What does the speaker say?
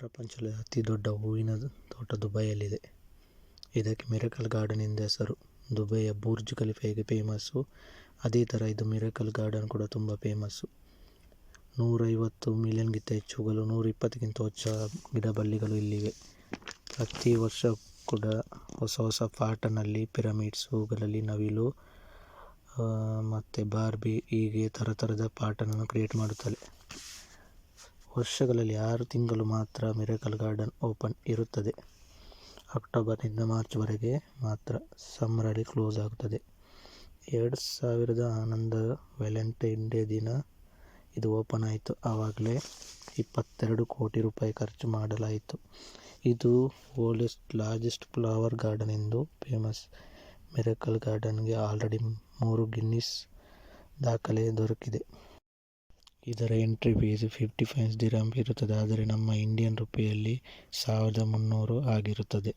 ಪ್ರಪಂಚದಲ್ಲಿ ಅತಿ ದೊಡ್ಡ ಹೂವಿನ ತೋಟ ದುಬೈಯಲ್ಲಿದೆ. ಇದಕ್ಕೆ ಮಿರಕಲ್ ಗಾರ್ಡನ್ ಎಂದು ಹೆಸರು. ದುಬೈಯ ಬುರ್ಜ್ ಖಲೀಫೆಗೆ ಫೇಮಸ್ಸು. ಅದೇ ಥರ ಇದು ಮಿರಕಲ್ ಗಾರ್ಡನ್ ಕೂಡ ತುಂಬ ಫೇಮಸ್ಸು. ನೂರೈವತ್ತು ಮಿಲಿಯನ್ಗಿಂತ ಹೆಚ್ಚುಗಳು ನೂರಿಪ್ಪತ್ತಕ್ಕಿಂತ ಹೆಚ್ಚು ಗಿಡ ಬಳ್ಳಿಗಳು ಇಲ್ಲಿವೆ. ಪ್ರತಿ ವರ್ಷ ಕೂಡ ಹೊಸ ಹೊಸ ಪಾಟನಲ್ಲಿ ಪಿರಮಿಡ್ಸುಗಳಲ್ಲಿ ನವಿಲು ಮತ್ತು ಬಾರ್ಬಿ ಹೀಗೆ ಥರ ಥರದ ಪಾಟನ್ನು ಕ್ರಿಯೇಟ್ ಮಾಡುತ್ತಾರೆ ವರ್ಷಗಳಲ್ಲಿ ಆರು ತಿಂಗಳು ಮಾತ್ರ ಮಿರಕಲ್ ಗಾರ್ಡನ್ ಓಪನ್ ಇರುತ್ತದೆ. ಅಕ್ಟೋಬರ್ನಿಂದ ಮಾರ್ಚ್ವರೆಗೆ ಮಾತ್ರ ಸಮ್ಮರಲ್ಲಿ ಕ್ಲೋಸ್ ಆಗುತ್ತದೆ. ಎರಡು ಸಾವಿರದ ಆನಂದ ವ್ಯಾಲೆಂಟೈನ್ ಡೇ ದಿನ ಇದು ಓಪನ್ ಆಯಿತು. ಆವಾಗಲೇ ಇಪ್ಪತ್ತೆರಡು ಕೋಟಿ ರೂಪಾಯಿ ಖರ್ಚು ಮಾಡಲಾಯಿತು. ಇದು ಓಲ್ಡೆಸ್ಟ್ ಲಾರ್ಜೆಸ್ಟ್ ಫ್ಲವರ್ ಗಾರ್ಡನ್ ಎಂದು ಫೇಮಸ್ ಮಿರಕಲ್ ಗಾರ್ಡನ್ಗೆ ಆಲ್ರೆಡಿ ಮೂರು ಗಿನ್ನಿಸ್ ದಾಖಲೆ ದೊರಕಿದೆ. ಇದರ entry fees fifty five dirham ಇರುತ್ತದೆ ಆದರೆ ನಮ್ಮ ಇಂಡಿಯನ್ ರುಪಿಯಲ್ಲಿ ಸಾವಿರದ ಮುನ್ನೂರು ಆಗಿರುತ್ತದೆ.